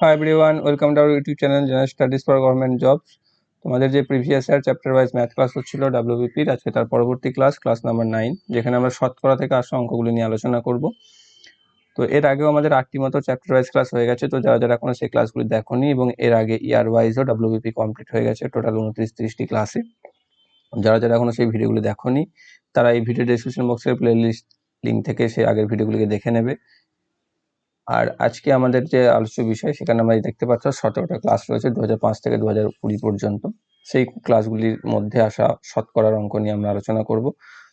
Hi everyone welcome to our YouTube channel general studies for government jobs তোমাদের যে previous year chapter wise math class হচ্ছিল ডাব্লিউবিপির আজকে তার পরবর্তী ক্লাস ক্লাস নাম্বার নাইন যেখানে আমরা শতকরা থেকে আসা অঙ্কগুলি নিয়ে আলোচনা করব। তো এর আগেও আমাদের আটটি মতো চ্যাপ্টার ওয়াইজ ক্লাস হয়ে গেছে, তো যারা যারা এখনও সেই ক্লাসগুলি দেখোনি এবং এর আগে ইয়ার ওয়াইজও ডাব্লিউবিপি কমপ্লিট হয়ে গেছে টোটাল উনত্রিশ তিরিশটি ক্লাসে যারা যারা এখনও সেই ভিডিওগুলি দেখোনি, তারা এই ভিডিও ডিসক্রিপশন বক্সের প্লে লিস্ট লিঙ্ক থেকে সেই আগের ভিডিওগুলিকে দেখে নেবে। আর আজকে আমাদের যে আলোচ্য বিষয়, সেখানে আমরা দেখতে পাচ্ছ সতেরোটা ক্লাস রয়েছে দু হাজার পাঁচ থেকে দু পর্যন্ত। সেই ক্লাসগুলির মধ্যে আসা শতকরার অঙ্ক নিয়ে আমরা আলোচনা করব।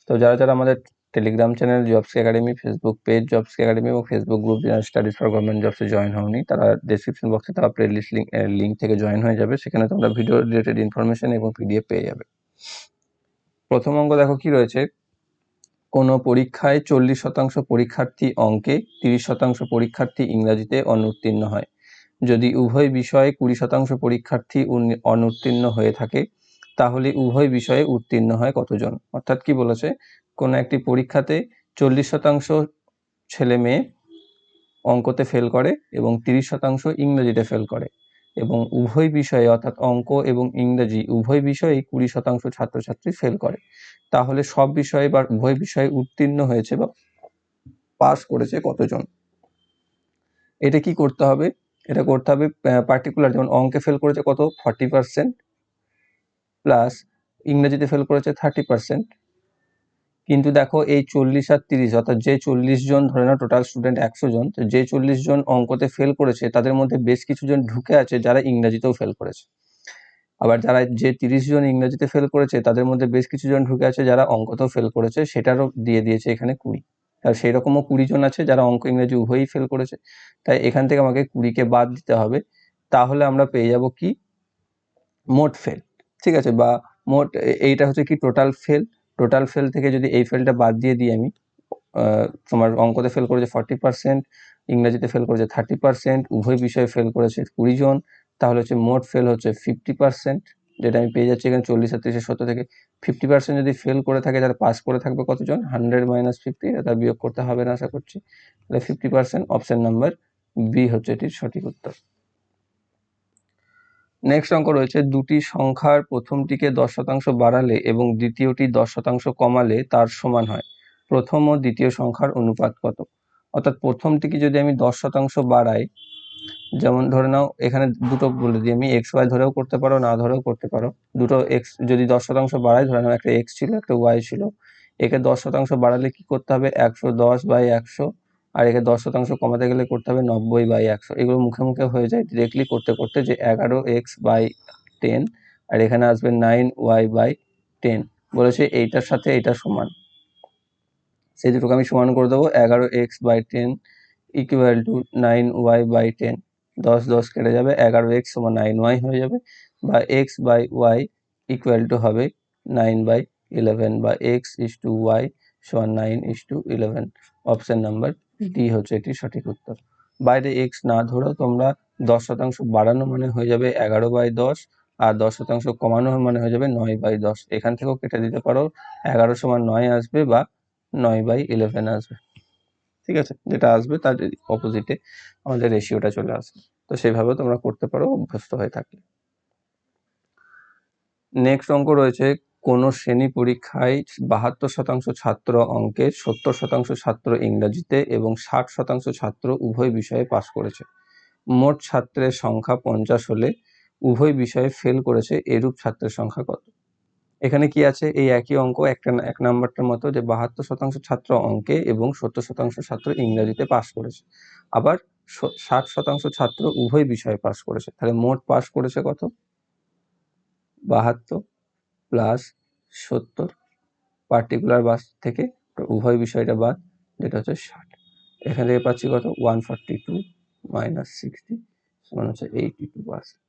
তো যারা যারা আমাদের Telegram channel jobs academy Facebook page jobs academy এবং Facebook group studies for government জবসে join হওনি, তারা ডিসক্রিপশন বক্সে তারা প্লে লিস্ট লিঙ্ক লিঙ্ক থেকে জয়েন হয়ে যাবে। সেখানে তোমরা ভিডিও রিলেটেড ইনফরমেশন এবং পিডিএফ পেয়ে যাবে। প্রথম অঙ্ক দেখো কি রয়েছে? কোনো পরীক্ষায় চল্লিশ শতাংশ পরীক্ষার্থী অঙ্কে তিরিশ শতাংশ পরীক্ষার্থী ইংরাজিতে অনুত্তীর্ণ হয়। যদি উভয় বিষয়ে কুড়ি শতাংশ পরীক্ষার্থী অনুত্তীর্ণ হয়ে থাকে, তাহলে উভয় বিষয়ে উত্তীর্ণ হয় কতজন? অর্থাৎ কি বলেছে? কোনো একটি পরীক্ষাতে চল্লিশ শতাংশ ছেলে মেয়ে অঙ্কতে ফেল করে এবং তিরিশ শতাংশ ইংরেজিতে ফেল করে। এবং উভয় বিষয়ে অর্থাৎ অঙ্ক এবং ইংরেজি উভয় বিষয়েই কুড়ি শতাংশ ছাত্রছাত্রী ফেল করে। তাহলে সব বিষয়ে বা উভয় বিষয়ে উত্তীর্ণ হয়েছে বা পাস করেছে কতজন? এটা কি করতে হবে? এটা করতে হবে পার্টিকুলার যেমন অঙ্কে ফেল করেছে কত? ফর্টি পার্সেন্ট প্লাস ইংরেজিতে ফেল করেছে থার্টি পার্সেন্ট কিন্তু দেখো এই চল্লিশ আর তিরিশ, অর্থাৎ যে চল্লিশ জন ধরে নাও টোটাল স্টুডেন্ট একশো জন, তো যে চল্লিশ জন অঙ্কতে ফেল করেছে, তাদের মধ্যে বেশ কিছু জন ঢুকে আছে যারা ইংরাজিতেও ফেল করেছে। আবার যারা যে তিরিশ জন ইংরাজিতে ফেল করেছে, তাদের মধ্যে বেশ কিছু জন ঢুকে আছে যারা অঙ্কতেও ফেল করেছে, সেটারও দিয়ে দিয়েছে এখানে কুড়ি। আর সেই রকমও কুড়ি জন আছে যারা অঙ্ক ইংরাজি উভয়ই ফেল করেছে। তাই এখান থেকে আমাকে কুড়িকে বাদ দিতে হবে। তাহলে আমরা পেয়ে যাব কি? মোট ফেল ঠিক আছে? বা মোট, এইটা হচ্ছে কি টোটাল ফেল টোটাল ফেল থেকে যদি এই ফেলটা বাদ দিয়ে দিই আমি তোমার অঙ্কতে ফেল করেছে ফর্টি পার্সেন্ট ইংরাজিতে ফেল করেছে থার্টি পার্সেন্ট উভয় বিষয়ে ফেল করেছে কুড়ি জন, তাহলে হচ্ছে মোট ফেল হচ্ছে ফিফটি পার্সেন্ট যেটা আমি পেয়ে যাচ্ছি এখানে চল্লিশ আর তিরিশের সত্তর থেকে। ফিফটি পার্সেন্ট যদি ফেল করে থাকে, তাহলে পাস করে থাকবে কতজন? হান্ড্রেড মাইনাস ফিফটি এটা বিয়োগ করতে হবে না, আশা করছি। তাহলে fifty percent option number B হচ্ছে এটির সঠিক উত্তর। নেক্সট অঙ্ক রয়েছে, দুটি সংখ্যার প্রথমটিকে দশ শতাংশ বাড়ালে এবং দ্বিতীয়টি দশ শতাংশ কমালে তার সমান হয়। প্রথম ও দ্বিতীয় সংখ্যার অনুপাত কত? অর্থাৎ প্রথমটিকে যদি আমি দশ শতাংশ বাড়াই, যেমন ধরে নাও, এখানে দুটো বলে দিই, আমি এক্স ওয়াই ধরেও করতে পারো, না ধরেও করতে পারো। দুটো এক্স যদি দশ শতাংশ বাড়াই, ধরে নাও, একটা এক্স ছিল, একটা ওয়াই ছিল। একে দশ শতাংশ বাড়ালে কি করতে হবে? একশো দশ বাই একশো আর একে দশ শতাংশ কমাতে গেলে করতে হবে নব্বই বাই একশো। এগুলো মুখে মুখে হয়ে যায় ডিরেক্টলি করতে করতে যে এগারো এক্স বাই টেন, আর এখানে আসবে নাইন ওয়াই বাই টেন। বলেছে এইটার সাথে এটা সমান। সেই দুটোকে আমি সমান করে দেবো, এগারো x by ten equal to nine y by ten. দশ দশ কেটে যাবে, এগারো এক্স সমান নাইন ওয়াই হয়ে যাবে, বা x by y equal to হবে নাইন বাই ইলেভেন, বা এক্স ইস টু ওয়াই সমান nine is to eleven. Option number D হচ্ছে এটি সঠিক উত্তর। বাইরে এক্স না ধরেও তোমরা দশ শতাংশ বাড়ানো মানে হয়ে যাবে এগারো বাই দশ, আর দশ শতাংশ কমানো মানে হয়ে যাবে নয় বাই দশ। এখান থেকেও কেটে দিতে পারো, এগারো সমান নয় আসবে বা নয় বাই ইলেভেন আসবে। ঠিক আছে? যেটা আসবে তার অপোজিটে আমাদের রেশিওটা চলে আসবে। তো সেইভাবে তোমরা করতে পারো, অভ্যস্ত হয়ে থাকলে। নেক্সট অঙ্ক রয়েছে কোন শ্রেণি পরীক্ষায় বাহাত্তর শতাংশ ছাত্র অঙ্কে সত্তর শতাংশ ছাত্র ইংরাজিতে এবং ষাট শতাংশ ছাত্র উভয় বিষয়ে পাশ করেছে। মোট ছাত্রের সংখ্যা পঞ্চাশ হলে উভয় বিষয়ে ফেল করেছে এরূপ ছাত্রের সংখ্যা কত? এখানে কি আছে? এই একই অঙ্ক একটা এক নাম্বারটার মতো যে বাহাত্তর শতাংশ ছাত্র অঙ্কে এবং সত্তর শতাংশ ছাত্র ইংরাজিতে পাশ করেছে। আবার ষাট শতাংশ ছাত্র উভয় বিষয়ে পাশ করেছে। তাহলে মোট পাশ করেছে কত? বাহাত্তর প্লাস সত্তর পার্টিকুলার বাস থেকে উভয় বিষয়টা বাদ, যেটা হচ্ছে ষাট। এখান থেকে পাচ্ছি কত? One forty two minus sixty সমান হচ্ছে এইটি টু পার্সেন্ট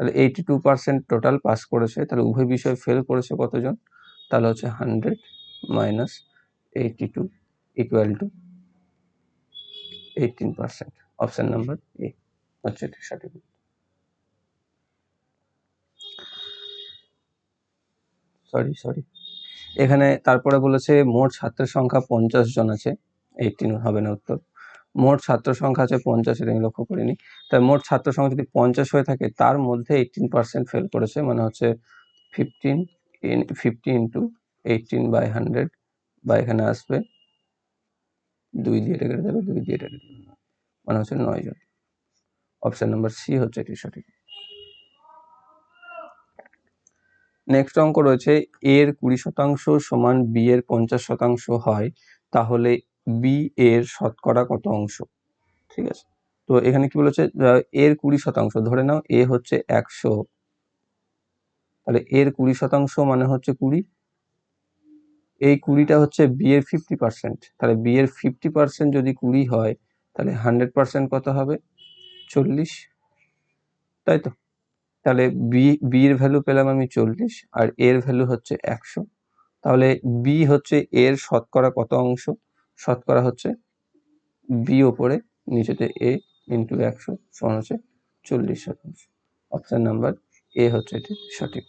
তাহলে eighty two percent total pass করেছে, তাহলে উভয় বিষয় ফেল করেছে কতজন? তাহলে হচ্ছে hundred minus eighty two equal to eighteen percent option number A হচ্ছে সঠিক সরি সরি এখানে তারপরে বলেছে মোট ছাত্রের সংখ্যা পঞ্চাশ জন আছে। এইটিন হবে না উত্তর। মোট ছাত্র সংখ্যা আছে পঞ্চাশ, এটা আমি লক্ষ্য করিনি। তাই মোট ছাত্র সংখ্যা যদি পঞ্চাশ হয়ে থাকে, তার মধ্যে এইটিন পার্সেন্ট ফেল করেছে মানে হচ্ছে fifteen in fifty into eighteen by hundred বা এখানে আসবে দুই দিয়ে এটা কেটে যাবে দুই দিয়ে এটা কেটে মানে হচ্ছে নয় জন। অপশান নাম্বার সি হচ্ছে এটি সঠিক। নেক্সট অঙ্ক রয়েছে এর কুড়ি শতাংশ সমান বি এর পঞ্চাশ শতাংশ হয়, তাহলে বি এর শতকরা কত অংশ? ঠিক আছে? তো এখানে কি বলেছে? এর কুড়ি শতাংশ, ধরে নাও এ হচ্ছে একশো। তাহলে এর কুড়ি শতাংশ মানে হচ্ছে কুড়ি। এই কুড়িটা হচ্ছে বি এর ফিফটি পার্সেন্ট তাহলে বি এর ফিফটি পার্সেন্ট যদি কুড়ি হয়, তাহলে হান্ড্রেড পার্সেন্ট কত হবে? চল্লিশ। তাই তো? তাহলে বি বি এর ভ্যালু পেলাম আমি চল্লিশ, আর এর ভ্যালু হচ্ছে একশো। তাহলে বি হচ্ছে এর শতকরা কত অংশ? শতকরা হচ্ছে বি ওপরে, নিচেতে এ ইন্টু একশো সমান হচ্ছে চল্লিশ শতাংশ। অপশন নাম্বার এ হচ্ছে এটি সঠিক।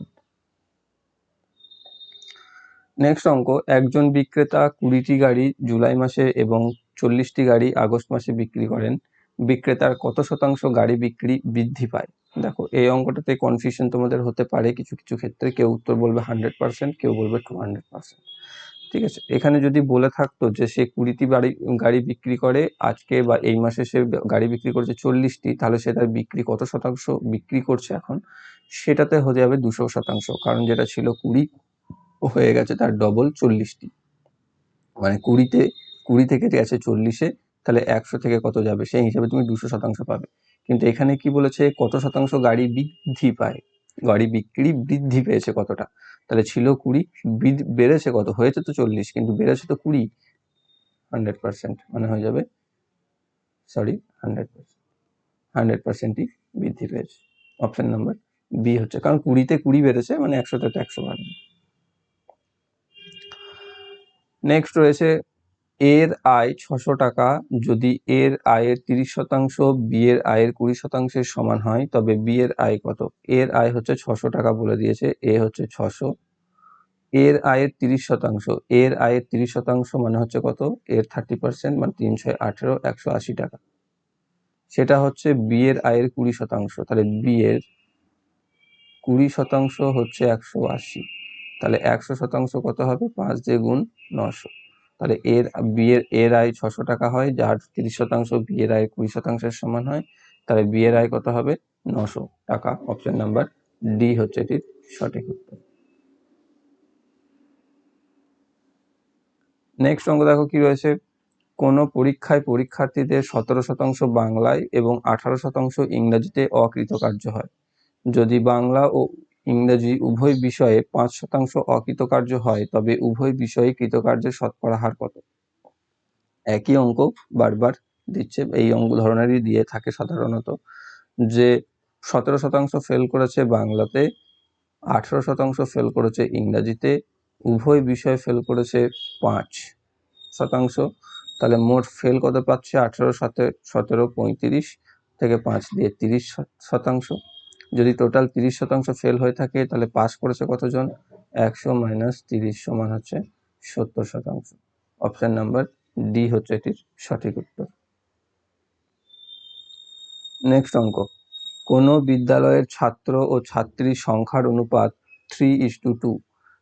নেক্সট অঙ্ক, একজন বিক্রেতা কুড়িটি গাড়ি জুলাই মাসে এবং চল্লিশটি গাড়ি আগস্ট মাসে বিক্রি করেন। বিক্রেতার কত শতাংশ গাড়ি বিক্রি বৃদ্ধি পায়? দেখো, এই অঙ্কটাতে কনফিউশন তোমাদের হতে পারে কিছু কিছু ক্ষেত্রে। কেউ উত্তর বলবে হান্ড্রেড পার্সেন্ট কেউ বলবে টু হান্ড্রেড পার্সেন্ট ঠিক আছে? এখানে যদি বলে থাকতো যে সে কুড়িটি বাড়ি, গাড়ি বিক্রি করে, আজকে বা এই মাসে সে গাড়ি বিক্রি করছে চল্লিশটি, তাহলে সে তার বিক্রি কত শতাংশ বিক্রি করছে এখন? সেটাতে হয়ে যাবে দুশো শতাংশ। কারণ যেটা ছিল কুড়ি হয়ে গেছে তার ডবল চল্লিশটি। মানে কুড়িতে, কুড়ি থেকে গেছে চল্লিশে, তাহলে একশো থেকে কত যাবে? সেই হিসাবে তুমি দুশো শতাংশ পাবে। কিন্তু এখানে কি বলেছে? কত শতাংশ গাড়ি বৃদ্ধি পায়? গাড়ি বিক্রি বৃদ্ধি পেয়েছে কতটা? তাহলে ছিল কুড়ি বেড়েছে কত? হয়েছে তো চল্লিশ, কিন্তু বেড়েছে তো কুড়ি। হান্ড্রেড পার্সেন্ট মানে হয়ে যাবে, সরি, হান্ড্রেড পার্সেন্ট। হান্ড্রেড পার্সেন্টই বৃদ্ধি পেয়েছে। অপশন নাম্বার বি হচ্ছে, কারণ কুড়িতে কুড়ি বেড়েছে মানে একশোতে তো একশো বাড়বে। নেক্সট রয়েছে এর আয় ছশো টাকা। যদি এর আয়ের তিরিশ শতাংশ, বিয়ের আয়ের কুড়ি শতাংশের সমান হয়, তবে বিয়ের আয় কত? এর আয় হচ্ছে ছশো টাকা বলে দিয়েছে, এ হচ্ছে ছশো। এর আয়ের তিরিশ শতাংশ, এর আয়ের তিরিশ শতাংশ মানে হচ্ছে কত? এর থার্টি পার্সেন্ট মানে তিনশো আঠেরো, একশো আশি টাকা। সেটা হচ্ছে বিয়ের আয়ের কুড়ি শতাংশ, তাহলে বিয়ের কুড়ি শতাংশ হচ্ছে একশো আশি। তাহলে একশো শতাংশ কত হবে? পাঁচ দিয়ে গুণ নশো। তাহলে এর, বিয়ের, এর আয় ছশো টাকা হয়, যার তিরিশ শতাংশ বিয়ের আয় কুড়ি শতাংশের সমান হয়, তাহলে বিয়ের আয় কত হবে? নশো টাকা। অপশন নাম্বার ডি হচ্ছে এটির সঠিক উত্তর। নেক্সট অঙ্ক দেখো কি রয়েছে? কোন পরীক্ষায় পরীক্ষার্থীদের সতেরো শতাংশ বাংলায় এবং আঠারো শতাংশ ইংরেজিতে অকৃতকার্য হয়। যদি বাংলা ও ইংরেজি উভয় বিষয়ে পাঁচ শতাংশ অকৃতকার্য হয়, তবে উভয় বিষয়ে কৃতকার্যের শতকরা হার কত? একই অঙ্ক বারবার দিচ্ছে, এই অঙ্ক ধরনেরই দিয়ে থাকে সাধারণত, যে সতেরো শতাংশ ফেল করেছে বাংলাতে, আঠেরো শতাংশ ফেল করেছে ইংরাজিতে, উভয় বিষয়ে ফেল করেছে পাঁচ শতাংশ, তাহলে মোট ফেল কত পাচ্ছে? আঠেরো সাথে সতেরো পঁয়ত্রিশ থেকে পাঁচ দিয়ে তিরিশ শতাংশ। যদি টোটাল তিরিশ শতাংশ ফেল হয়ে থাকে, তাহলে পাস করেছে কতজন? একশো মাইনাস তিরিশ সমান হচ্ছে সত্তর শতাংশ। অপশন নাম্বার ডি হচ্ছে এটির সঠিক উত্তর। নেক্সট অঙ্ক। কোনো বিদ্যালয়ের ছাত্র ও ছাত্রীর সংখ্যার অনুপাত থ্রি ইস টু টু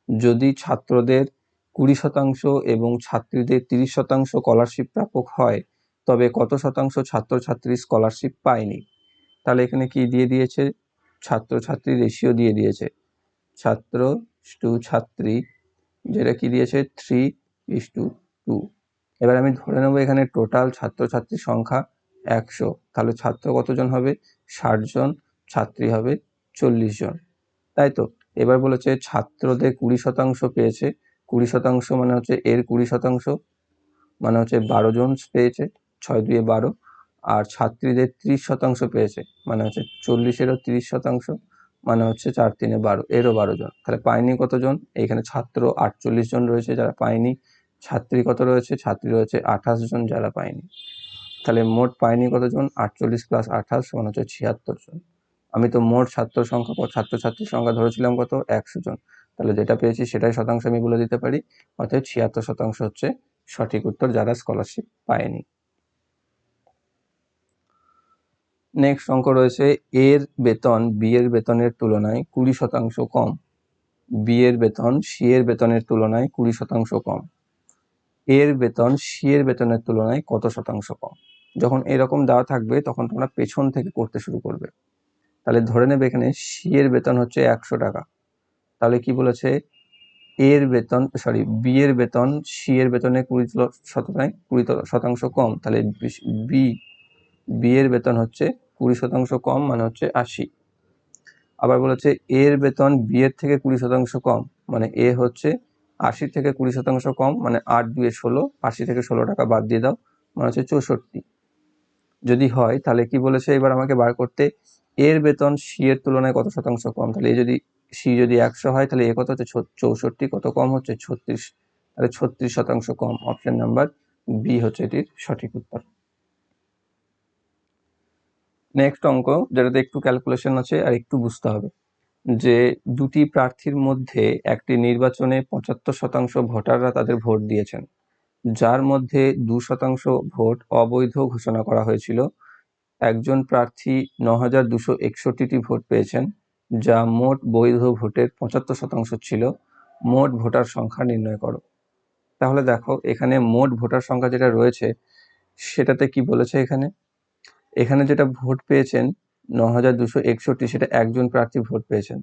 যদি ছাত্রদের কুড়ি শতাংশ এবং ছাত্রীদের তিরিশ শতাংশ স্কলারশিপ প্রাপক হয়, তবে কত শতাংশ ছাত্রছাত্রী স্কলারশিপ পায়নি? তাহলে এখানে কি দিয়ে দিয়েছে? ছাত্রছাত্রী রেশিও দিয়ে দিয়েছে। ছাত্র টু ছাত্রী, যেটা কি দিয়েছে? থ্রি ইস টু টু এবার আমি ধরে নেব এখানে টোটাল ছাত্রছাত্রীর সংখ্যা একশো। তাহলে ছাত্র কতজন হবে? ষাট জন, ছাত্রী হবে চল্লিশ জন। তাই তো? এবার বলেছে ছাত্রদের কুড়ি শতাংশ পেয়েছে। কুড়ি শতাংশ মানে হচ্ছে এর কুড়ি শতাংশ মানে হচ্ছে বারো জন পেয়েছে, ছয় দুয়ে বারো। আর ছাত্রীদের ত্রিশ শতাংশ পেয়েছে মানে হচ্ছে চল্লিশেরও তিরিশ শতাংশ মানে হচ্ছে চার তিনে বারো, এরও বারো জন। তাহলে পায়নি কতজন? এখানে ছাত্র আটচল্লিশ জন রয়েছে যারা পায়নি, ছাত্রী কত রয়েছে? ছাত্রী রয়েছে আঠাশ জন যারা পায়নি। তাহলে মোট পায়নি কতজন? আটচল্লিশ প্লাস আঠাশ সমান হচ্ছে ছিয়াত্তর জন। আমি তো মোট ছাত্র সংখ্যা ছাত্রছাত্রীর সংখ্যা ধরেছিলাম কত? একশো জন। তাহলে যেটা পেয়েছি সেটাই শতাংশ আমি বলে দিতে পারি অর্থাৎ ছিয়াত্তর শতাংশ হচ্ছে সঠিক উত্তর যারা স্কলারশিপ পায়নি। নেক্সট অঙ্ক রয়েছে, এর বেতন বি এর বেতনের তুলনায় কুড়ি শতাংশ কম। বি এর বেতন সি এর বেতনের তুলনায় কুড়ি শতাংশ কম। এর বেতন সি এর বেতনের তুলনায় কত শতাংশ কম? যখন এরকম দেওয়া থাকবে, তখন তোমরা পেছন থেকে করতে শুরু করবে। তাহলে ধরে নেবে এখানে সি এর বেতন হচ্ছে একশো টাকা। তাহলে কি বলেছে? এর বেতন সরি বি এর বেতন সি এর বেতনে কুড়ি শতাংশ কুড়ি শতাংশ কম। তাহলে বি বি এর বেতন হচ্ছে কুড়ি শতাংশ কম মানে হচ্ছে আশি। আবার বলেছে, এর বেতন বিয়ের থেকে কুড়ি শতাংশ কম মানে এ হচ্ছে আশি থেকে কুড়ি শতাংশ কম মানে আট দুয়ে ষোলো, আশি থেকে ষোলো টাকা বাদ দিয়ে দাও মানে হচ্ছে চৌষট্টি। যদি হয়, তাহলে কি বলেছে এবার আমাকে বার করতে? এর বেতন সি এর তুলনায় কত শতাংশ কম? তাহলে এ যদি, সি যদি একশো হয়, তাহলে এ কত হচ্ছে চৌষট্টি, কত কম হচ্ছে ছত্রিশ। তাহলে ছত্রিশ শতাংশ কম, অপশন নাম্বার বি হচ্ছে এটির সঠিক উত্তর। নেক্সট অঙ্ক, যেটাতে একটু ক্যালকুলেশন আছে আর একটু বুঝতে হবে। যে দুটি প্রার্থীর মধ্যে একটি নির্বাচনে পঁচাত্তর শতাংশ ভোটাররা তাদের ভোট দিয়েছেন। যার মধ্যে দু শতাংশ ভোট অবৈধ ঘোষণা করা হয়েছিল। একজন প্রার্থী ন হাজার দুশো একষট্টিটি ভোট পেয়েছেন, যা মোট বৈধ ভোটের পঁচাত্তর শতাংশ ছিল। মোট ভোটার সংখ্যা নির্ণয় করো। তাহলে দেখো, এখানে মোট ভোটার সংখ্যা যেটা রয়েছে, সেটাতে কি বলেছে এখানে? এখানে যেটা ভোট পেয়েছেন ন হাজার দুশো একষট্টি, সেটা একজন প্রার্থী ভোট পেয়েছেন।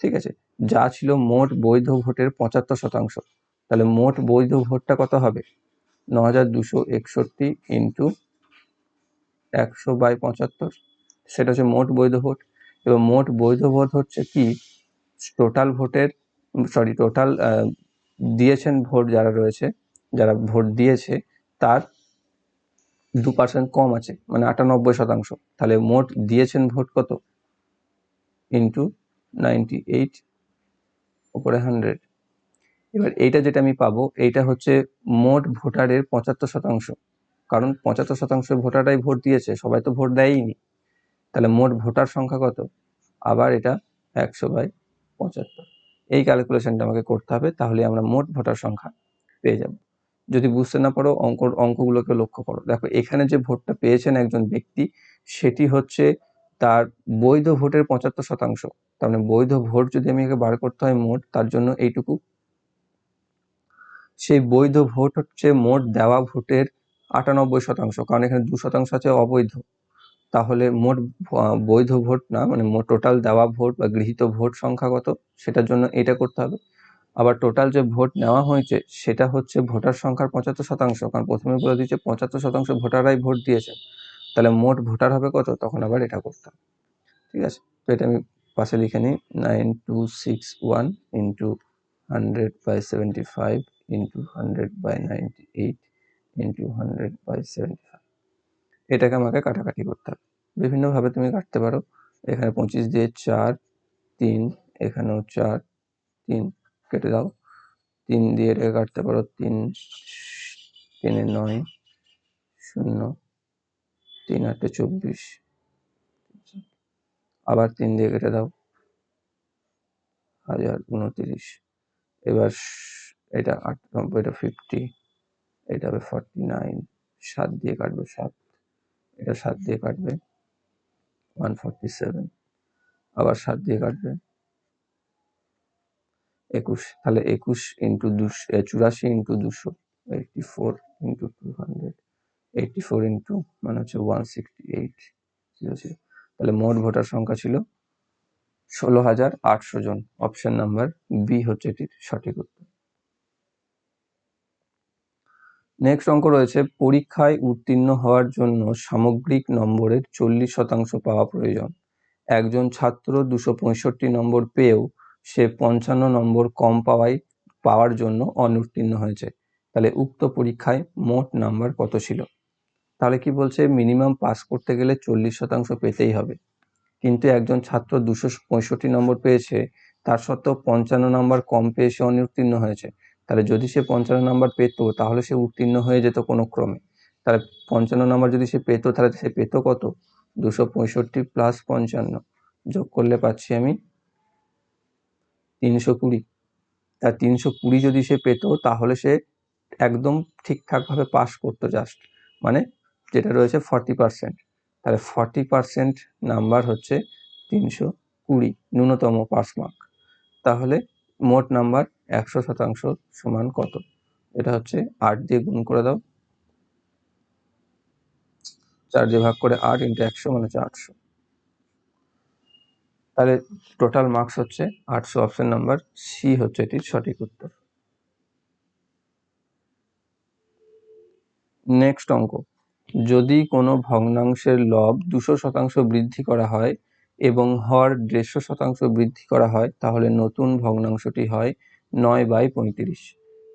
ঠিক আছে? যা ছিল মোট বৈধ ভোটের পঁচাত্তর শতাংশ। তাহলে মোট বৈধ ভোটটা কত হবে? ন হাজার দুশো একষট্টি ইন্টু একশো বাই পঁচাত্তর, সেটা হচ্ছে মোট বৈধ ভোট। এবং মোট বৈধ ভোট হচ্ছে কি? টোটাল ভোটের, সরি, টোটাল দিয়েছেন ভোট যারা রয়েছে, যারা ভোট দিয়েছে, তার দু পার্সেন্ট কম আছে মানে আটানব্বই শতাংশ। তাহলে মোট দিয়েছেন ভোট কত? ইন্টু নাইনটি এইট ওপরে হান্ড্রেড এবার এইটা যেটা আমি পাবো, এইটা হচ্ছে মোট ভোটারের পঁচাত্তর শতাংশ। কারণ পঁচাত্তর শতাংশ ভোটাররাই ভোট দিয়েছে, সবাই তো ভোট দেয়ইনি। তাহলে মোট ভোটার সংখ্যা কত? আবার এটা একশো বাই পঁচাত্তর। এই ক্যালকুলেশনটা আমাকে করতে হবে তাহলে আমরা মোট ভোটার সংখ্যা পেয়ে যাব। যদি বুঝতে না পারো অঙ্ক অঙ্কগুলোকে লক্ষ্য করো। দেখো, এখানে যে ভোটটা পেয়েছেন একজন ব্যক্তি, সেটি হচ্ছে তার বৈধ ভোটের পঁচাত্তর শতাংশ। তার মানে বৈধ ভোট যদি আমি বার করতে হয় মোট, তার জন্য এইটুকু। সেই বৈধ ভোট হচ্ছে মোট দেওয়া ভোটের আটানব্বই শতাংশ, কারণ এখানে দু শতাংশ আছে অবৈধ। তাহলে মোট বৈধ ভোট না মানে মোট টোটাল দেওয়া ভোট বা গৃহীত ভোট সংখ্যাগত সেটার জন্য এটা করতে হবে। আবার টোটাল যে ভোট নেওয়া হয়েছে, সেটা হচ্ছে ভোটার সংখ্যার পঁচাত্তর শতাংশ। কারণ প্রথমে বলে দিচ্ছে পঁচাত্তর শতাংশ ভোটাররাই ভোট দিয়েছে। তাহলে মোট ভোটার হবে কত? তখন আবার এটা করতে হবে। ঠিক আছে? তো এটা আমি পাশে লিখে নিই। Nine two six one into hundred by seventy five into hundred by ninety eight into hundred by seventy five এটাকে আমাকে কাটাকাটি করতে হবে। বিভিন্নভাবে তুমি কাটতে পারো। এখানে পঁচিশ দিয়ে চার, তিন। এখানেও চার, তিন। কেটে দাও। তিন দিয়ে এটাকে কাটতে পারো, তিন, তিনে নয়, শূন্য, তিন আটে চব্বিশ। আবার তিন দিয়ে কেটে দাও, হাজার উনতিরিশ। এবার এটা আট, এটা ফিফটি এটা হবে ফর্টি নাইন সাত দিয়ে কাটবে সাত, এটা সাত দিয়ে কাটবে ওয়ান ফর্টি সেভেন আবার সাত দিয়ে কাটবে একুশ, তাহলে একুশ ইন্টু দুশো চুরাশি ইন্টু দুশো eighty four into two hundred eighty four into মানে হচ্ছে one sixty eight zero zero তাহলে মোট ভোটার সংখ্যা ছিল ষোলো হাজার আটশো জন। অপশন নাম্বার বি হচ্ছে এটির সঠিক উত্তর। নেক্সট অঙ্ক রয়েছে, পরীক্ষায় উত্তীর্ণ হওয়ার জন্য সামগ্রিক নম্বরের চল্লিশ শতাংশ পাওয়া প্রয়োজন। একজন ছাত্র দুশো পঁয়ষট্টি নম্বর পেয়েও সে পঞ্চান্ন নম্বর কম পাওয়ায় পাওয়ার জন্য অনুত্তীর্ণ হয়েছে। তাহলে উক্ত পরীক্ষায় মোট নাম্বার কত ছিল? তাহলে কি বলছে, মিনিমাম পাস করতে গেলে চল্লিশ শতাংশ পেতেই হবে। কিন্তু একজন ছাত্র দুশো পঁয়ষট্টি নম্বর পেয়েছে, তার সত্ত্বেও পঞ্চান্ন নম্বর কম পেয়ে সে অনুত্তীর্ণ হয়েছে। তাহলে যদি সে পঞ্চান্ন নম্বর পেত, তাহলে সে উত্তীর্ণ হয়ে যেত কোনো ক্রমে। তাহলে পঞ্চান্ন নম্বর যদি সে পেত, তাহলে সে পেত কত? দুশো পঁয়ষট্টি প্লাস পঞ্চান্ন। যোগ করলে পাচ্ছি আমি তিনশো কুড়ি। তা তিনশো কুড়ি যদি সে পেত, তাহলে সে একদম ঠিকঠাকভাবে পাস করতো জাস্ট মানে যেটা রয়েছে ফর্টি পার্সেন্ট তাহলে ফর্টি পার্সেন্ট নাম্বার হচ্ছে তিনশো কুড়ি, ন্যূনতম পাস মার্ক তাহলে মোট নাম্বার একশো শতাংশ সমান কত? এটা হচ্ছে আট দিয়ে গুণ করে দাও। চার দিয়ে ভাগ করে আট ইন্টু একশো মানে হচ্ছে আটশো তাহলে টোটাল মার্কস হচ্ছে আটশো অপশন নাম্বার সি হচ্ছে এটির সঠিক উত্তর। নেক্সট অঙ্ক, যদি কোনো ভগ্নাংশের লব দুশো শতাংশ বৃদ্ধি করা হয় এবং হর দেড়শো শতাংশ বৃদ্ধি করা হয়, তাহলে নতুন ভগ্নাংশটি হয় নয় বাই পঁয়ত্রিশ।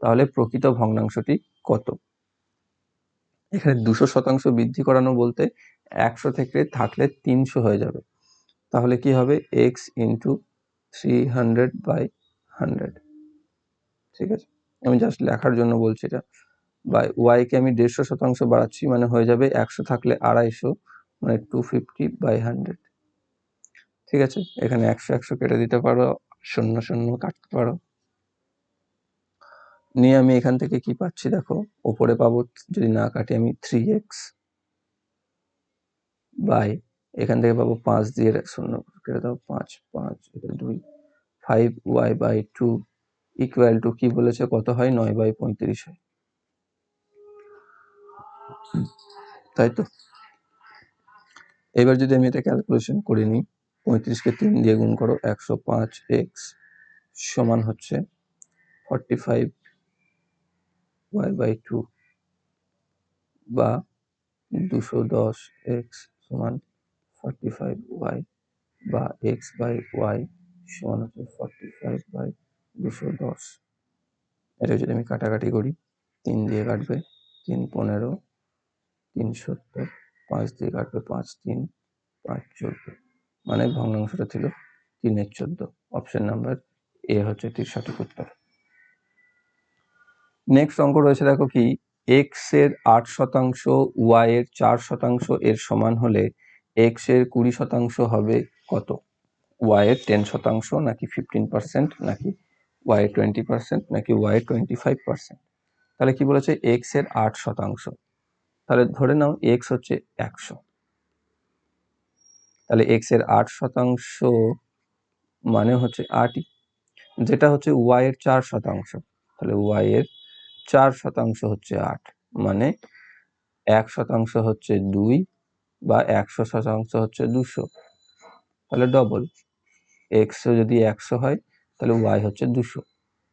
তাহলে প্রকৃত ভগ্নাংশটি কত? এখানে দুশো শতাংশ বৃদ্ধি করানো বলতে একশো থেকে থাকলে তিনশো হয়ে যাবে। তাহলে কি হবে? X into three hundred by hundred ঠিক আছে? আমি জাস্ট লেখার জন্য বলছি এটা। বাই ওয়াইকে আমি দেড়শো শতাংশ বাড়াচ্ছি মানে হয়ে যাবে একশো থাকলে আড়াইশো মানে টু ফিফটি বাই হান্ড্রেড ঠিক আছে? এখানে একশো একশো কেটে দিতে পারো, শূন্য শূন্য কাটতে পারো। নিয়ে আমি এখান থেকে কি পাচ্ছি দেখো? ওপরে পাবো, যদি না কাটি আমি থ্রি এক্স বাই এখান থেকে পাবো পাঁচ দিয়ে শূন্য কেটে দাও, পাঁচ পাঁচ দুই five y by two equal to কি বলেছে, কত হয়? নয় বাই পঁয়ত্রিশ হয়। তাই তো? এবার যদি আমি এটা ক্যালকুলেশন করে নিই পঁয়ত্রিশকে তিন দিয়ে গুণ করো, একশো পাঁচ এক্স সমান হচ্ছে forty five y by two বা দুশো দশ এক্স সমান ফর্টি ফাইভ ওয়াই বা এক্স বাই ওয়াই সমান হচ্ছে ফর্টি ফাইভ বাই দুশো দশ। এটা যদি আমি কাটাকাটি করি, তিন দিয়ে কাটবে তিন পনেরো, তিন সত্তর, পাঁচ দিয়ে কাটবে পাঁচ তিন, পাঁচ চোদ্দ। মানে ভগ্নাংশটা ছিল তিনের চোদ্দ। অপশন নাম্বার এ হচ্ছে এটির সঠিক উত্তর নেক্সট অঙ্ক রয়েছে, দেখো কি এক্সের আট শতাংশ ওয়াই এর চার শতাংশ এর সমান হলে এক্সের কুড়ি শতাংশ হবে কত? ওয়াই এর টেন শতাংশ, নাকি ফিফটিন পার্সেন্ট নাকি ওয়াই টোয়েন্টি পার্সেন্ট নাকি ওয়াই টোয়েন্টি ফাইভ পার্সেন্ট তাহলে কি বলেছে? এক্সের আট শতাংশ। তাহলে ধরে নাও এক্স হচ্ছে একশো। তাহলে এক্সের আট শতাংশ মানে হচ্ছে আটই। যেটা হচ্ছে ওয়াই এর চার শতাংশ। তাহলে ওয়াই এর চার শতাংশ হচ্ছে আট। মানে এক শতাংশ হচ্ছে দুই বা একশো শতাংশ হচ্ছে দুশো। তাহলে ডবল এক্স যদি একশো হয়, তাহলে ওয়াই হচ্ছে দুশো।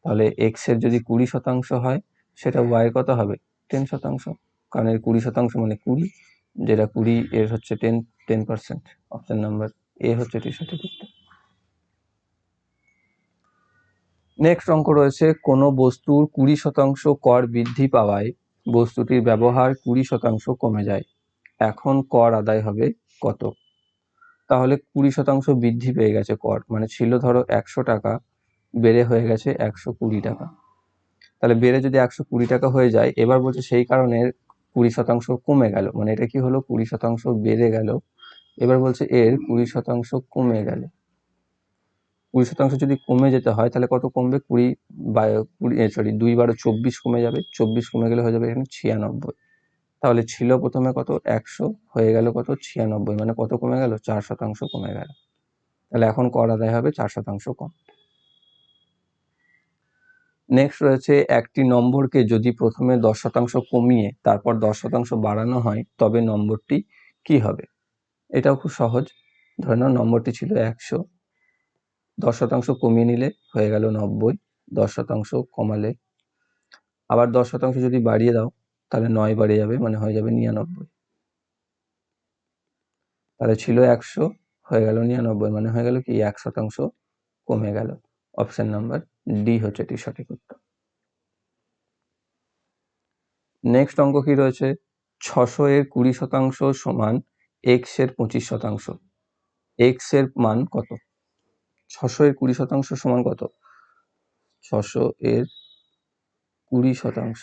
তাহলে এক্সের যদি কুড়ি শতাংশ হয়, সেটা ওয়াই কত হবে? টেন শতাংশ। কারণ এর কুড়ি শতাংশ মানে কুড়ি, যেটা কুড়ি এর হচ্ছে ten ten percent option number A হচ্ছে এটি সঠিক উত্তর নেক্সট অঙ্ক রয়েছে, কোনো বস্তুর কুড়ি শতাংশ কর বৃদ্ধি পাওয়ায় বস্তুটির ব্যবহার কুড়ি শতাংশ কমে যায়। এখন কর আদায় হবে কত? তাহলে কুড়ি শতাংশ বৃদ্ধি পেয়ে গেছে কর। মানে ছিল ধরো একশো টাকা, বেড়ে হয়ে গেছে একশো কুড়ি টাকা। তাহলে বেড়ে যদি একশো কুড়ি টাকা হয়ে যায়, এবার বলছে সেই কারণে কুড়ি শতাংশ কমে গেল। মানে এটা কি হলো? কুড়ি শতাংশ বেড়ে গেল। এবার বলছে এর কুড়ি শতাংশ কমে গেল। কুড়ি শতাংশ যদি কমে যেতে হয়, তাহলে কত কমবে? কুড়ি বা কুড়ি সরি দুই বারো চব্বিশ কমে যাবে। চব্বিশ কমে গেলে হয়ে যাবে এখানে ছিয়ানব্বই। তাহলে ছিল প্রথমে কত? একশো, হয়ে গেল কত? ছিয়ানব্বই মানে কত কমে গেল? চার শতাংশ কমে গেল। তাহলে এখন কর আদায় হবে? চার শতাংশ কম। নেক্সট রয়েছে একটি নম্বরকে যদি প্রথমে দশ শতাংশ কমিয়ে তারপর দশ শতাংশ বাড়ানো হয়, তবে নম্বরটি কি হবে? এটাও খুব সহজ। ধরে নাও নম্বরটি ছিল একশো। দশ শতাংশ কমিয়ে নিলে হয়ে গেল নব্বই, দশ শতাংশ কমালে। আবার দশ শতাংশ যদি বাড়িয়ে দাও তাহলে নয় বাড়ে যাবে মানে হয়ে যাবে নিরানব্বই। তাহলে ছিল একশো, হয়ে গেল নিরানব্বই মানে হয়ে গেল কি? এক শতাংশ কমে গেল। অপশন নাম্বার ডি হচ্ছে এটি সঠিক উত্তর। নেক্সট অঙ্ক কি রয়েছে? ছশো এর কুড়ি শতাংশ সমান এক্সের পঁচিশ শতাংশ। এক্সের মান কত? ছশো এর কুড়ি শতাংশ সমান কত? ছশো এর কুড়ি শতাংশ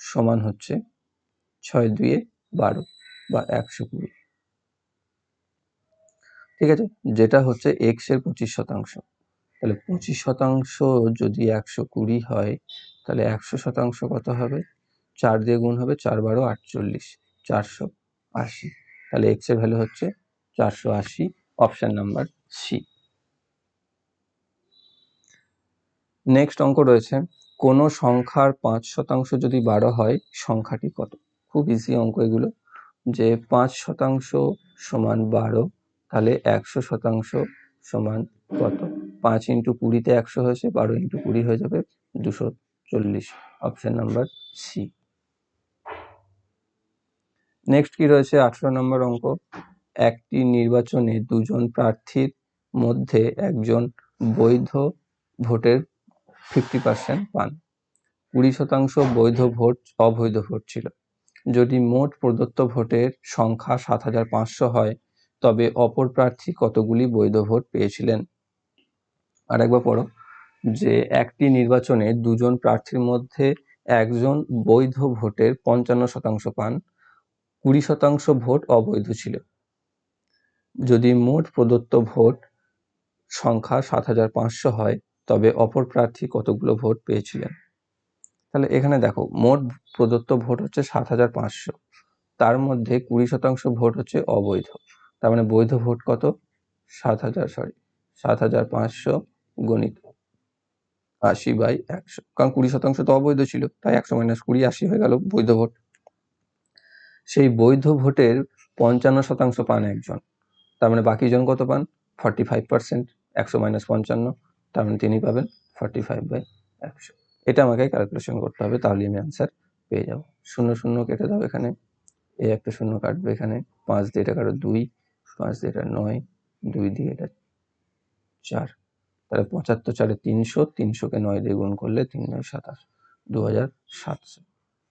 সমান হচ্ছে ছয় দুয়ে বারো বা একশো কুড়ি। ঠিক আছে? যেটা হচ্ছে এক্সের পঁচিশ শতাংশ। তাহলে পঁচিশ শতাংশ যদি একশো কুড়ি হয়, তাহলে একশো শতাংশ কত হবে? চার দিয়ে গুণ হবে চার বারো আটচল্লিশ, চারশো আশি। তাহলে এক্সের ভ্যালু হচ্ছে চারশো আশি অপশন নাম্বার সি নেক্সট অঙ্ক রয়েছে কোনো সংখ্যার পাঁচ শতাংশ যদি বারো হয়, সংখ্যাটি কত? খুব ইজি অঙ্ক এগুলো। যে পাঁচ শতাংশ সমান বারো, তাহলে একশো শতাংশ সমান কত? পাঁচ ইন্টু কুড়িতে একশো হয়েছে, বারো ইন্টু কুড়ি হয়ে যাবে দুশো চল্লিশ। অপশন নাম্বার সি নেক্সট কি রয়েছে? আঠেরো নম্বর অঙ্ক। একটি নির্বাচনে দুজন প্রার্থীর মধ্যে একজন বৈধ ভোটের ফিফটি পার্সেন্ট পান। কুড়ি শতাংশ বৈধ ভোট অবৈধ ভোট ছিল। যদি মোট প্রদত্ত ভোটের সংখ্যা সাত হাজার পাঁচশো হয়, তবে অপর প্রার্থী কতগুলি বৈধ ভোট পেয়েছিলেন? আর একবার পড়ো, যে একটি নির্বাচনে দুজন প্রার্থীর মধ্যে একজন বৈধ ভোটের পঞ্চান্ন শতাংশ পান, কুড়ি শতাংশ ভোট অবৈধ ছিল। যদি মোট প্রদত্ত ভোট সংখ্যা সাত হাজার পাঁচশো হয় তবে অপর প্রার্থী কতগুলো ভোট পেয়েছিলেন? তাহলে এখানে দেখো, মোট প্রদত্ত ভোট হচ্ছে সাত হাজার পাঁচশো। তার মধ্যে কুড়ি শতাংশ ভোট হচ্ছে অবৈধ। তার মানে বৈধ ভোট কত? সাত হাজার সরি সাত হাজার পাঁচশো গণিত আশি বাই একশো। কারণ কুড়ি শতাংশ তো অবৈধ ছিল, তাই একশো মাইনাস কুড়ি, আশি হয়ে গেল বৈধ ভোট। সেই বৈধ ভোটের পঞ্চান্ন শতাংশ পান একজন। তার মানে বাকিজন কত পান? ফর্টি ফাইভ পার্সেন্ট একশো মাইনাস পঞ্চান্ন। তার মানে তিনি পাবেন ফর্টি ফাইভ বাই একশো। এটা আমাকে ক্যালকুলেশন করতে হবে তাহলে আমি অ্যান্সার পেয়ে যাব। শূন্য শূন্য কেটে দাও এখানে। এই একটা শূন্য কাটবে এখানে। পাঁচ দিয়ে এটা কারও দুই, পাঁচ দিয়ে এটা নয়, দুই দিয়ে এটা চার। তাহলে পঁচাত্তর চারে তিনশো, তিনশোকে নয় দিয়ে গুণ করলে তিন নয় সাতাশ দু হাজার সাতশো।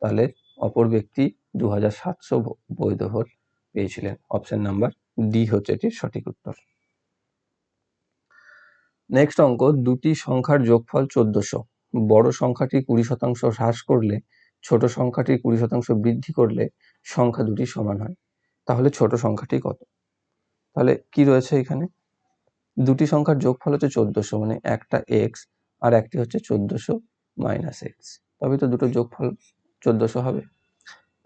তাহলে অপর ব্যক্তি দু হাজার সাতশো বৈধ ভোট পেয়েছিলেন। অপশন নাম্বার ডি হচ্ছে এটির সঠিক উত্তর। নেক্সট অঙ্ক, দুটি সংখ্যার যোগফল চোদ্দশো। বড় সংখ্যাটি কুড়ি শতাংশ হ্রাস করলে, ছোট সংখ্যাটি কুড়ি শতাংশ বৃদ্ধি করলে সংখ্যা দুটি সমান হয়। তাহলে ছোট সংখ্যাটি কত? তাহলে কি রয়েছে এখানে? দুটি সংখ্যার যোগফল হচ্ছে চোদ্দশো মানে একটা এক্স আর একটি হচ্ছে চোদ্দশো মাইনাস এক্স তবে তো দুটো যোগফল চোদ্দশো হবে।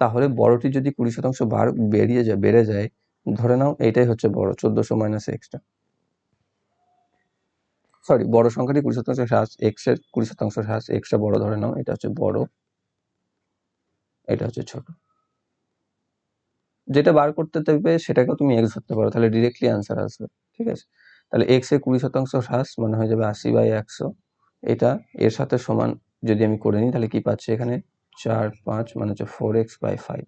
তাহলে বড়টি যদি কুড়ি শতাংশ বার বেরিয়ে যায়, বেড়ে যায়, ধরে নাও এইটাই হচ্ছে বড়, চোদ্দশো মাইনাস এক্সটা সরি বড় সংখ্যাটি কুড়ি শতাংশ হ্রাস এক্সের কুড়ি শতাংশ হ্রাস এক্সটা বড় ধরে নাও, এটা হচ্ছে বড়, এটা হচ্ছে ছোট। যেটা বার করতে দেবে সেটাকেও তুমি এক্স ধরতে পারো, তাহলে ডিরেক্টলি অ্যান্সার আসবে, ঠিক আছে? তাহলে এক্সের কুড়ি শতাংশ হ্রাস মানে হয়ে যাবে আশি বাই একশো, এটা এর সাথে সমান যদি আমি করে নিই, তাহলে কি পাচ্ছি এখানে? চার পাঁচ মানে হচ্ছে ফোর এক্স বাই ফাইভ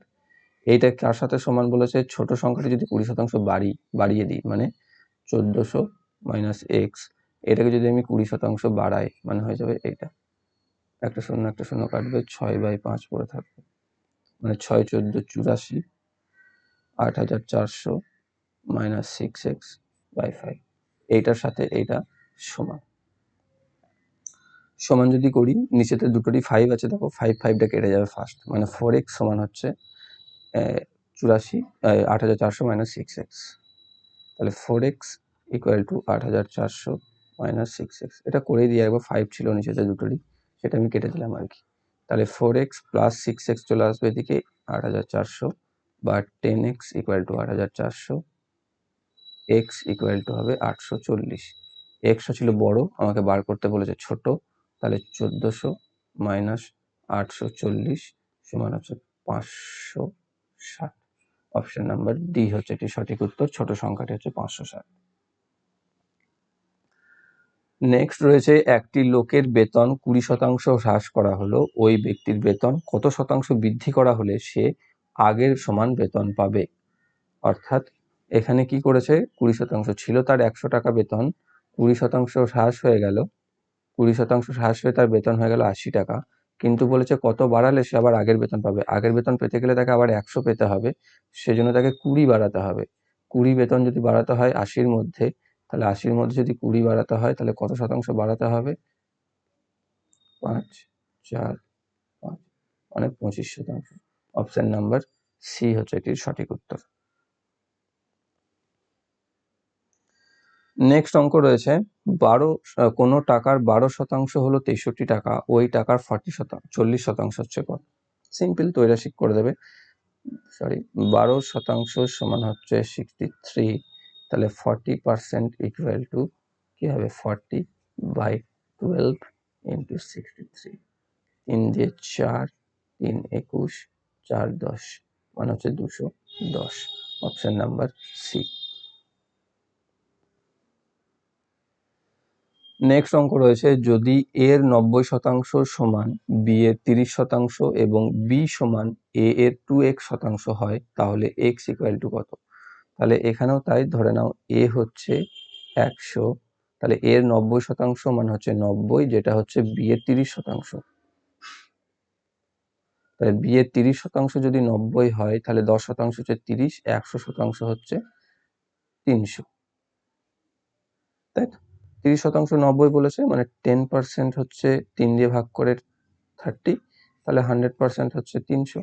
এইটা কার সাথে সমান বলেছে? ছোট সংখ্যাটি যদি কুড়ি শতাংশ বাড়ি, বাড়িয়ে দিই মানে চোদ্দোশো মাইনাস এক্স এটাকে যদি আমি কুড়ি শতাংশ বাড়াই মানে হয়ে যাবে এইটা। একটা শূন্য একটা শূন্য কাটবে, ছয় বাই পাঁচ পড়ে থাকবে। মানে ছয় চোদ্দ চুরাশি, আট হাজার চারশো minus six x by five. এইটার সাথে এইটা সমান। সমান যদি করি, নিচেতে দুটোরই ফাইভ আছে, দেখো ফাইভ ফাইভটা কেটে যাবে ফার্স্ট মানে ফোর এক্স সমান হচ্ছে চুরাশি আট হাজার চারশো মাইনাস সিক্স এক্স। তাহলে ফোর এক্স ইকুয়াল টু আট হাজার চারশো মাইনাস সিক্স এক্স এটা করেই দিয়ে একবার ফাইভ ছিল নিচেতে দুটোরই, সেটা আমি কেটে দিলাম আর কি। তাহলে four x plus six x চলে আসবে এদিকে আট হাজার চারশো, বা টেন এক্স ইকুয়াল টু আট হাজার চারশো এক্স ইকুয়াল টু হবে আটশো চল্লিশ। এক্সটা ছিল বড়, আমাকে বার করতে বলেছে ছোট, তাহলে চোদ্দোশো মাইনাস আটশো চল্লিশ সমান হচ্ছে পাঁচশো ষাট। অপশন নাম্বার ডি হচ্ছে এটি সঠিক উত্তর, ছোট সংখ্যাটি হচ্ছে পাঁচশো ষাট। নেক্সট রয়েছে একটি লোকের বেতন কুড়ি শতাংশ হ্রাস করা হলো। ওই ব্যক্তির বেতন কত শতাংশ বৃদ্ধি করা হলে সে আগের সমান বেতন পাবে? অর্থাৎ এখানে কি করেছে? কুড়ি শতাংশ ছিল তার একশো টাকা বেতন, কুড়ি শতাংশ হ্রাস হয়ে গেল। কুড়ি শতাংশ হ্রাস হয়ে তার বেতন হয়ে গেল আশি টাকা। কিন্তু বলেছে কত বাড়ালে সে আবার আগের বেতন পাবে। আগের বেতন পেতে গেলে তাকে আবার একশো পেতে হবে। সেজন্য তাকে কুড়ি বাড়াতে হবে। কুড়ি বেতন যদি বাড়াতে হয় আশির মধ্যে তাহলে আশির মধ্যে যদি কুড়ি বাড়াতে হয়, তাহলে কত শতাংশ বাড়াতে হবে? পাঁচ, চার, পাঁচ মানে পঁচিশ শতাংশ। অপশান নাম্বার সি হচ্ছে এটির সঠিক উত্তর। নেক্সট অঙ্ক রয়েছে, বারো কোনো টাকার বারো শতাংশ হলো তেষট্টি টাকা, ওই টাকার ফর্টি শতাংশ চল্লিশ শতাংশ হচ্ছে কত? সিম্পল তো এটা শিখ করে দেবে। সরি, বারো শতাংশ সমান হচ্ছে সিক্সটি থ্রি তাহলে ফর্টি পার্সেন্ট ইকুয়াল টু কী হবে? Forty by twelve into sixty three তিন দিয়ে চার, তিন একুশ, চার দশ মানে হচ্ছে দুশো দশ। অপশন নাম্বার সি নেক্সট অঙ্ক রয়েছে, যদি এর নব্বই শতাংশ সমান বি এর তিরিশ শতাংশ এবং বি সমান এ এর টু এক্স শতাংশ হয়, তাহলে এক্স ইকুয়াল টু কত? তাহলে এখানেও তাই, ধরে নাও এ হচ্ছে একশো। তাহলে এর নব্বই শতাংশ মানে হচ্ছে নব্বই, যেটা হচ্ছে বি এর তিরিশ শতাংশ। তাহলে বি এর তিরিশ শতাংশ যদি নব্বই হয়, তাহলে দশ শতাংশ হচ্ছে তিরিশ, একশো শতাংশ হচ্ছে তিনশো। তাই তিরিশ শতাংশ নব্বই বলেছে মানে টেন পার্সেন্ট হচ্ছে তিন দিয়ে ভাগ করে থার্টি তাহলে হান্ড্রেড পার্সেন্ট হচ্ছে তিনশো।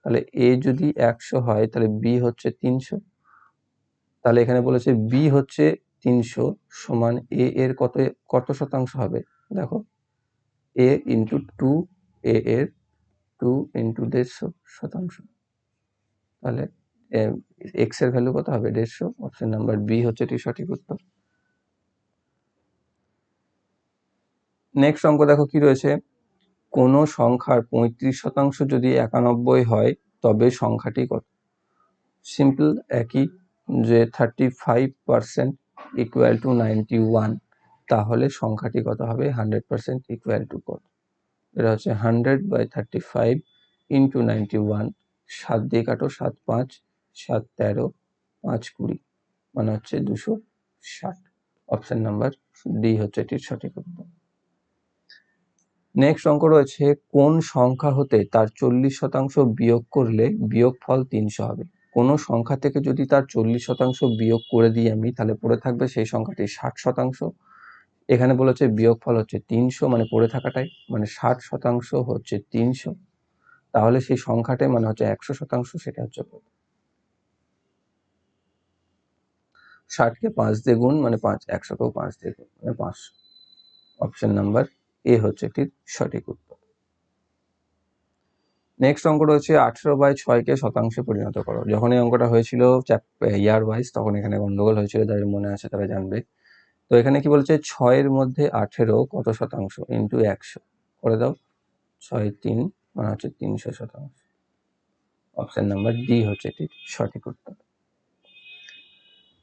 তাহলে এ যদি একশো হয়, তাহলে বি হচ্ছে তিনশো। তাহলে এখানে বলেছে বি হচ্ছে তিনশো সমান এ এর কত কত শতাংশ হবে? দেখো এ ইন্টু টু এ এর টু ইন্টু দেড়শো শতাংশ। তাহলে এক্সের ভ্যালু কত হবে? দেড়শো। অপশন নাম্বার বি হচ্ছে এটি সঠিক উত্তর। নেক্সট অঙ্ক দেখো কি রয়েছে? কোনো সংখ্যার পঁয়ত্রিশ শতাংশ যদি একানব্বই হয়, তবে সংখ্যাটি কত? সিম্পল একই যে thirty five percent equal to ninety one তাহলে সংখ্যাটি কত হবে? হান্ড্রেড পার্সেন্ট ইকুয়াল টু কত? এটা হচ্ছে hundred by thirty five into ninety one সাত দিয়ে কাটো, সাত পাঁচ, সাত তেরো, পাঁচ কুড়ি মানে হচ্ছে দুশো ষাট। অপশান নাম্বার ডি হচ্ছে এটির সঠিক উত্তর। নেক্সট অঙ্ক রয়েছে, কোন সংখ্যা হতে তার চল্লিশ শতাংশ বিয়োগ করলে বিয়োগ ফল তিনশো হবে? কোনো সংখ্যা থেকে যদি তার চল্লিশ শতাংশ বিয়োগ করে দিই আমি, তাহলে পড়ে থাকবে সেই সংখ্যাটি ষাট শতাংশ। এখানে বলেছে বিয়োগ ফল হচ্ছে তিনশো মানে পড়ে থাকাটাই মানে ষাট শতাংশ হচ্ছে তিনশো। তাহলে সেই সংখ্যাটাই মানে হচ্ছে একশো শতাংশ, সেটা হচ্ছে কত ষাটকে পাঁচ দিয়ে গুণ মানে পাঁচ, একশোকেও পাঁচ দিয়ে গুণ মানে পাঁচশো অপশন নাম্বার এ হচ্ছে এটির সঠিক উত্তর। নেক্সট অঙ্ক রয়েছে আঠেরো বাই ছয়কে শতাংশে পরিণত করো। যখন এই অঙ্কটা হয়েছিল ইয়ার ওয়াইজ তখন এখানে গন্ডগোল হয়েছিল, যাদের মনে আছে তারা জানবে। তো এখানে কি বলছে? ছয়ের মধ্যে আঠেরো কত শতাংশ? ইন্টু একশো। করে দাও। ছয় তিন মানে হচ্ছে তিনশো শতাংশ। অপশান নাম্বার ডি হচ্ছে এটির সঠিক উত্তর।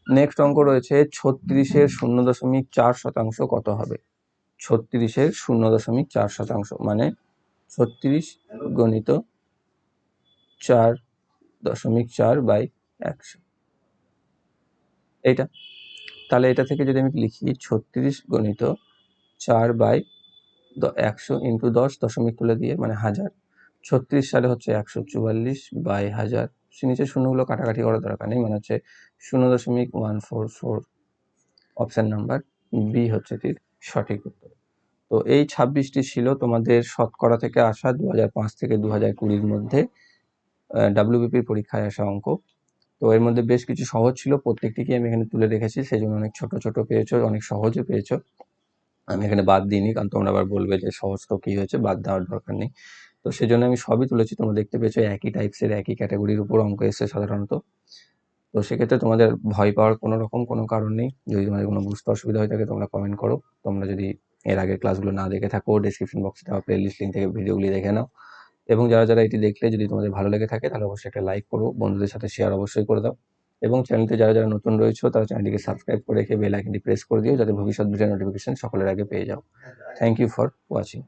নেক্সট অঙ্ক রয়েছে, ছত্রিশের শূন্য দশমিক চার শতাংশ কত হবে? ছত্রিশের শূন্য দশমিক চার শতাংশ মানে ছত্রিশ গণিত চার দশমিক চার বাই একশো। এইটা। তাহলে এটা থেকে যদি আমি লিখি ছত্রিশ গণিত চার বাই একশো ইন্টু দশ দশমিক তুলে দিয়ে মানে হাজার। ছত্রিশ সালে হচ্ছে একশো চুয়াল্লিশ বাই হাজার। সে নিচে শূন্যগুলো কাটাকাটি করার দরকার নেই মানে হচ্ছে শূন্য দশমিক one four four. Option number B হচ্ছে এটির সঠিক উত্তর। তো এই ছাব্বিশটি ছিল তোমাদের শতকরা থেকে আসা দু থেকে দু কুড়ির মধ্যে ডাব্লিউবিপির পরীক্ষায় আসা অঙ্ক। তো এর মধ্যে বেশ কিছু সহজ ছিল প্রত্যেকটিকে আমি এখানে তুলে রেখেছি সেই জন্য অনেক ছোট ছোট পেয়েছ, অনেক সহজে পেয়েছ। আমি এখানে বাদ দিইনি, কারণ তোমরা আবার বলবে যে সহজ তো কী হয়েছে, বাদ দেওয়ার দরকার নেই। তো সেই জন্য আমি সবই তুলেছি, তোমরা দেখতে পেয়েছ একই টাইপসের একই ক্যাটাগরির উপর অঙ্ক এসছে সাধারণত। তো সেক্ষেত্রে তোমাদের ভয় পাওয়ার কোনো রকম কোনো কারণ নেই। যদি তোমাদের কোনো বুঝতে অসুবিধা হয়ে থাকে, তোমরা কমেন্ট করো। তোমরা যদি এর আগের ক্লাসগুলো না দেখে থাকো ডিসক্রিপশন বক্সে দেওয়া প্লেলিস্ট লিঙ্ক থেকে ভিডিওগুলি দেখে নাও। এবং যারা যারা এটি দেখলে যদি তোমাদের ভালো লেগে থাকে, তাহলে অবশ্যই একটা লাইক করো, বন্ধুদের সাথে শেয়ার অবশ্যই করে দাও। এবং চ্যানেলতে যারা যারা নতুন রয়েছে, তারা চ্যানেলটিকে সাবস্ক্রাইব করে রেখে বেল আইকনটি প্রেস করে দিও, যাতে ভবিষ্যৎ ভিডিও নোটিফিকেশন সকলের আগে পেয়ে যাও। Thank you for watching